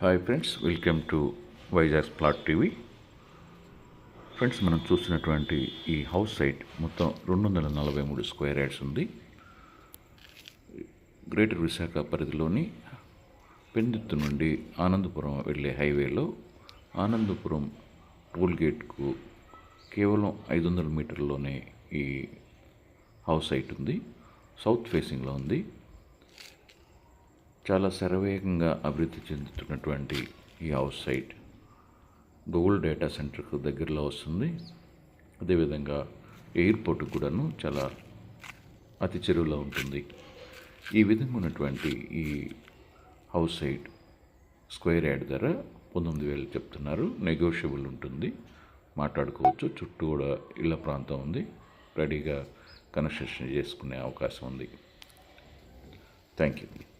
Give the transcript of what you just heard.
Hi friends welcome to Vizag plot TV friends మనం చూసినటువంటి ఈ హౌస్ సైట్ మొత్తం రెండు వందల నలభై మూడు స్క్వేర్ యార్డ్స్ ఉంది. గ్రేటర్ విశాఖ పరిధిలోని పెందుత్తు నుండి ఆనందపురం వెళ్ళే హైవేలో ఆనందపురం టోల్ గేట్కు కేవలం ఐదు వందల మీటర్లోనే ఈ హౌస్ సైట్ ఉంది. సౌత్ ఫేసింగ్లో ఉంది. చాలా శరవేగంగా అభివృద్ధి చెందుతున్నటువంటి ఈ హౌస్ సైట్ గూగుల్ డేటా సెంటర్కు దగ్గరలో వస్తుంది. అదేవిధంగా ఎయిర్పోర్ట్ కూడాను చాలా అతి చెరువులో ఉంటుంది. ఈ విధంగా ఉన్నటువంటి ఈ హౌస్ సైట్ స్క్వేర్ యార్డ్ ధర పంతొమ్మిది వేలు చెప్తున్నారు. నెగోషియబుల్ ఉంటుంది. మాట్లాడుకోవచ్చు. చుట్టూ కూడా ఇళ్ళ ప్రాంతం ఉంది. రెడీగా కన్స్ట్రక్షన్ చేసుకునే అవకాశం ఉంది. Thank you.